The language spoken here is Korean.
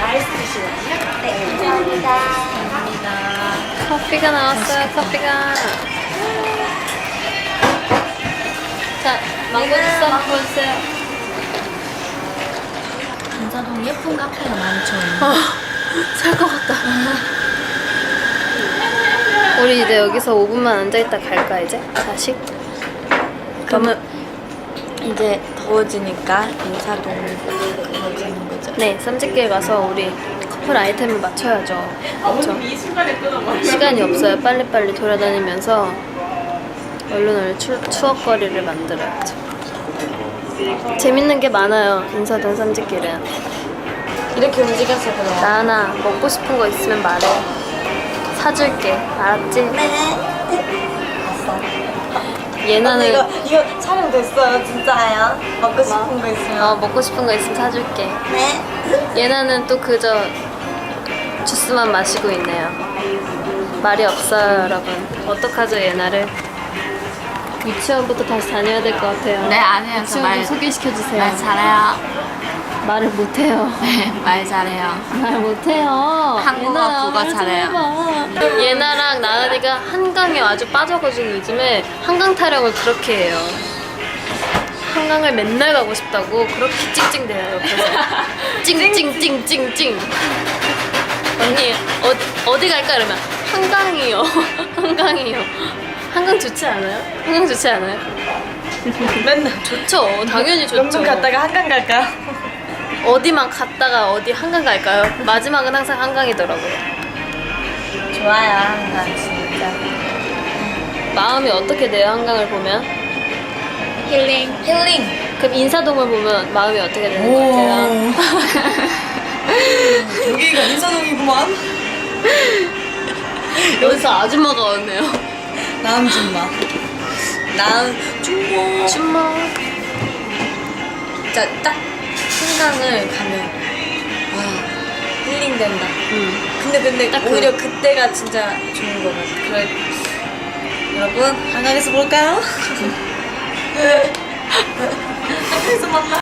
아이스 드시거든요. 네, 감사합니다. 감사합니다. 커피가 나왔어요, 커피가. 자, 망고 주스 한번 보여주세요. 인사동 예쁜 카페가 많죠. 아, 살것 같다. 우리 이제 여기서 5분만 앉아있다 갈까, 이제? 다시? 그러면 이제 더워지니까 인사동 가는 거죠. 네, 쌈짓길 가서 우리 커플 아이템을 맞춰야죠. 그렇죠? 시간이 없어요. 빨리빨리 돌아다니면서 얼른 얼른 추, 추억거리를 만들어야죠. 재밌는 게 많아요. 인사동 쌈짓길은. 이렇게 움직여서 그래요. 나나 먹고 싶은 거 있으면 말해. 사줄게. 알았지? 예나는 이거 이거 촬영 됐어요, 진짜예요. 먹고 싶은 거 있으면. 어, 먹고 싶은 거 있으면 사줄게. 네. 예나는 또 그저 주스만 마시고 있네요. 말이 없어요, 여러분. 어떡하죠, 예나를? 유치원부터 다시 다녀야 될 것 같아요. 네, 안 해요. 저 유치원 말- 좀 소개시켜 주세요. 말 잘해요. 말을 못해요. 네, 말 잘해요. 말 못해요. 한국어, 예나야, 국어 말좀 잘해요. 해봐. 예나랑 나은이가 한강에 아주 빠져가지고 요즘에 한강 타령을 그렇게 해요. 한강을 맨날 가고 싶다고 그렇게 찡찡대요 옆에서 찡찡찡찡찡 언니 어, 어디 갈까 이러면 한강이요 한강이요 한강 좋지 않아요? 한강 좋지 않아요? 맨날 좋죠 당연히 좋죠 명동 갔다가 한강 갈까요? 어디만 갔다가 어디 한강 갈까요? 마지막은 항상 한강이더라고요 좋아요, 한강 진짜. 마음이 어떻게 돼요 한강을 보면? 힐링. 힐링. 그럼 인사동을 보면 마음이 어떻게 되는 것 같아요? 여기가 인사동이구만. 여기서 아줌마가 왔네요 나음 줌마. 나음 줌마. 춤마 진짜 딱 한강을 가면 와 힐링된다. 음. 근데 근데 딱 그- 오히려 그때가 진짜 좋은 거 같아. 그래. 여러분 한강에서 볼까요? 한강에서 만나.